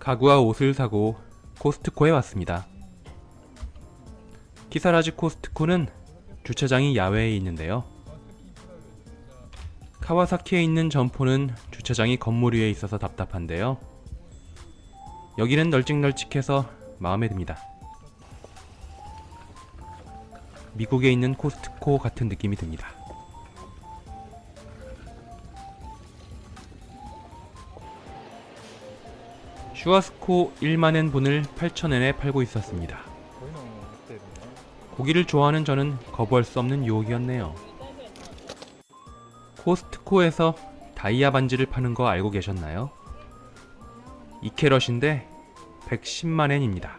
가구와 옷을 사고 코스트코에 왔습니다. 키사라지 코스트코는 주차장이 야외에 있는데요. 카와사키에 있는 점포는 주차장이 건물 위에 있어서 답답한데요. 여기는 널찍널찍해서 마음에 듭니다. 미국에 있는 코스트코 같은 느낌이 듭니다. 슈아스코 1만엔 분을 8천엔에 팔고 있었습니다. 고기를 좋아하는 저는 거부할 수 없는 유혹이었네요. 코스트코에서 다이아 반지를 파는 거 알고 계셨나요? 2캐럿인데 110만엔입니다.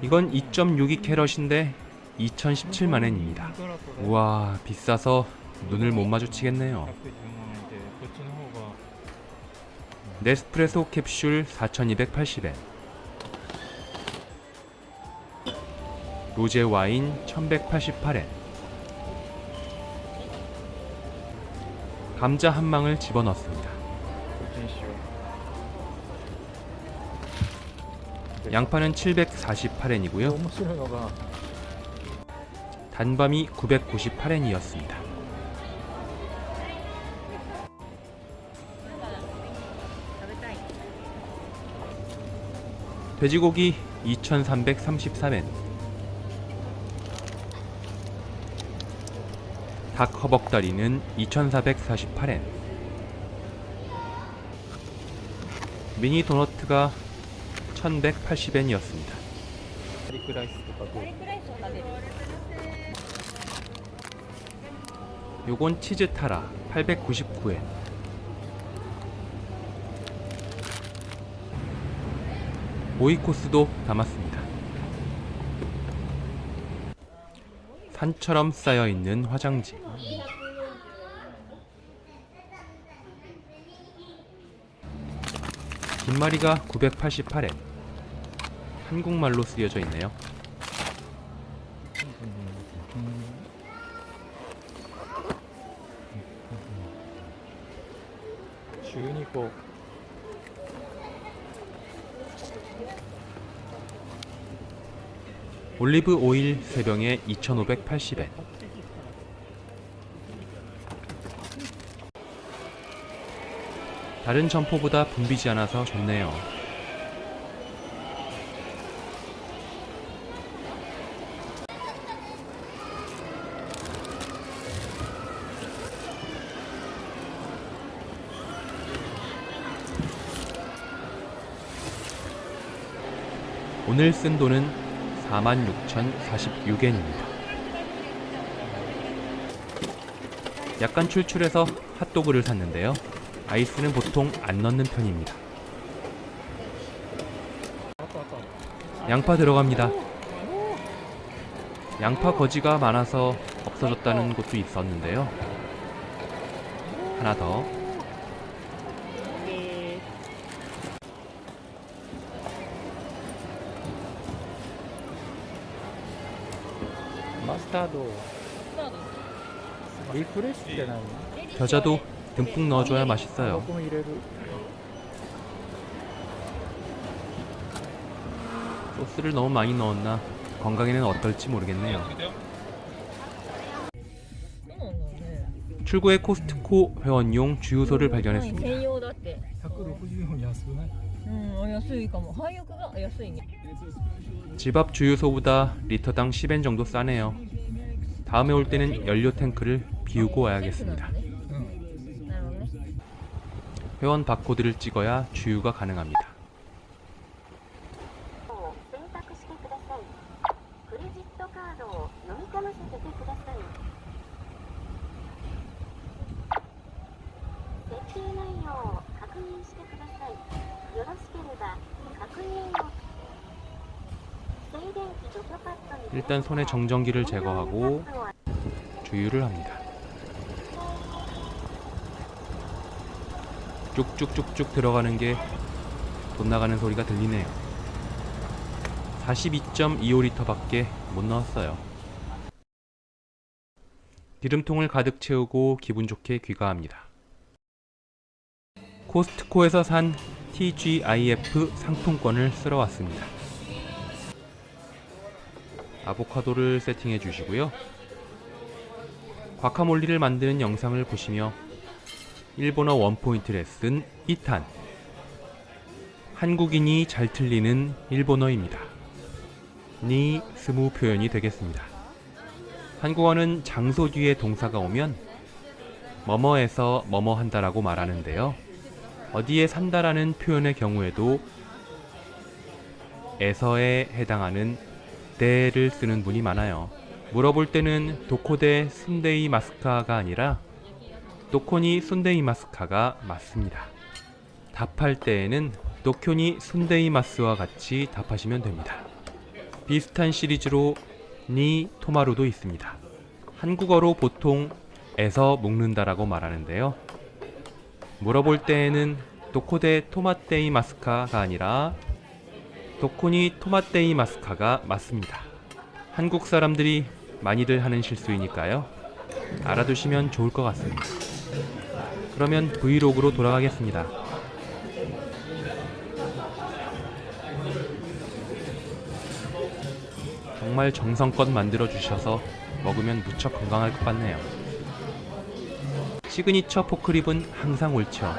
이건 2.62캐럿인데 2017만엔입니다. 우와 비싸서 눈을 못 마주치겠네요. 네스프레소 캡슐 4,280엔 로제 와인 1,188엔 감자 한 망을 집어넣습니다. 양파는 748엔이고요. 단밤이 998엔이었습니다. 돼지고기 2333엔 닭 허벅다리는 2448엔 미니 도너트가 1180엔이었습니다. 요건 치즈 타라 899엔. 오이 코스도 담았습니다. 산처럼 쌓여 있는 화장지. 김말이가 988엔. 한국말로 쓰여져 있네요. 올리브 오일 3병에 2,580엔. 다른 점포보다 붐비지 않아서 좋네요. 오늘 쓴 돈은 46,046엔입니다. 약간 출출해서 핫도그를 샀는데요. 아이스는 보통 안 넣는 편입니다. 양파 들어갑니다. 양파 거지가 많아서 없어졌다는 곳도 있었는데요. 하나 더 음. マスタードリフレッシュって何 겨자도 듬뿍 넣어줘야 맛있어요. 僕も入れる 소스를 너무 많이 넣었나 건강에는 어떨지 모르겠네요. そうなんだね 출구에 코스트코 회원용 주유소를 발견했습니다. 専用だって160円安くないうんあ安いかも配役が安いね 집 앞 주유소보다 리터당 10엔 정도 싸네요. 다음에 올 때는 연료 탱크를 비우고 와야겠습니다. 회원 바코드를 찍어야 주유가 가능합니다. 일단 손에 정전기를 제거하고 주유를 합니다. 쭉쭉쭉쭉 들어가는 게 돈 나가는 소리가 들리네요. 42.25리터밖에 못 넣었어요. 기름통을 가득 채우고 기분 좋게 귀가합니다. 코스트코에서 산 TGIF 상품권을 쓸어 왔습니다. 아보카도를 세팅해 주시고요. 과카몰리를 만드는 영상을 보시며 일본어 원포인트 레슨 2탄 한국인이 잘 틀리는 일본어입니다. 니 스무 표현이 되겠습니다. 한국어는 장소 뒤에 동사가 오면 뭐뭐에서 뭐뭐 한다라고 말하는데요. 어디에 산다라는 표현의 경우에도 에서에 해당하는 데를 쓰는 분이 많아요. 물어볼 때는 도코데 순데이 마스카가 아니라 도코니 순데이 마스카가 맞습니다. 답할 때에는 도쿄니 순데이 마스와 같이 답하시면 됩니다. 비슷한 시리즈로 니 토마루도 있습니다. 한국어로 보통 에서 묶는다라고 말하는데요. 물어볼 때에는 도코데 토마테이 마스카가 아니라 도코니 토마테이 마스카가 맞습니다. 한국 사람들이 많이들 하는 실수이니까요. 알아두시면 좋을 것 같습니다. 그러면 브이로그로 돌아가겠습니다. 정말 정성껏 만들어 주셔서 먹으면 무척 건강할 것 같네요. 시그니처 포크립은 항상 옳죠.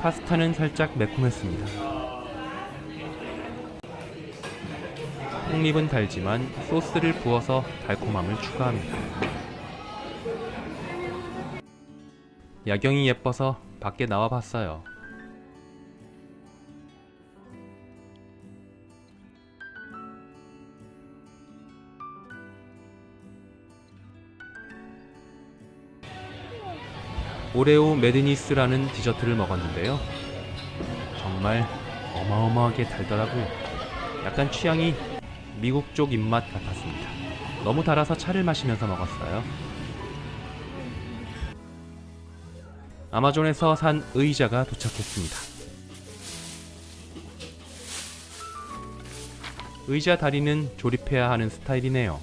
파스타는 살짝 매콤했습니다. 폭립은 달지만 소스를 부어서 달콤함을 추가합니다. 야경이 예뻐서 밖에 나와 봤어요. 오레오 메드니스라는 디저트를 먹었는데요. 정말 어마어마하게 달더라고요. 약간 취향이 미국 쪽 입맛 같았습니다. 너무 달아서 차를 마시면서 먹었어요. 아마존에서 산 의자가 도착했습니다. 의자 다리는 조립해야 하는 스타일이네요.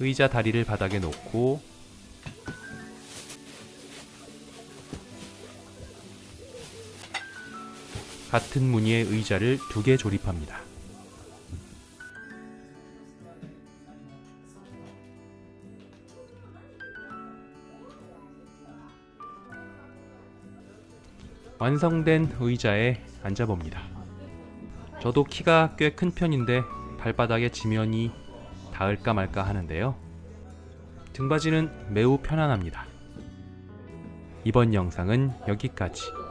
의자 다리를 바닥에 놓고 같은 무늬의 의자를 두 개 조립합니다. 완성된 의자에 앉아봅니다. 저도 키가 꽤 큰 편인데 발바닥에 지면이 닿을까 말까 하는데요. 등받이는 매우 편안합니다. 이번 영상은 여기까지.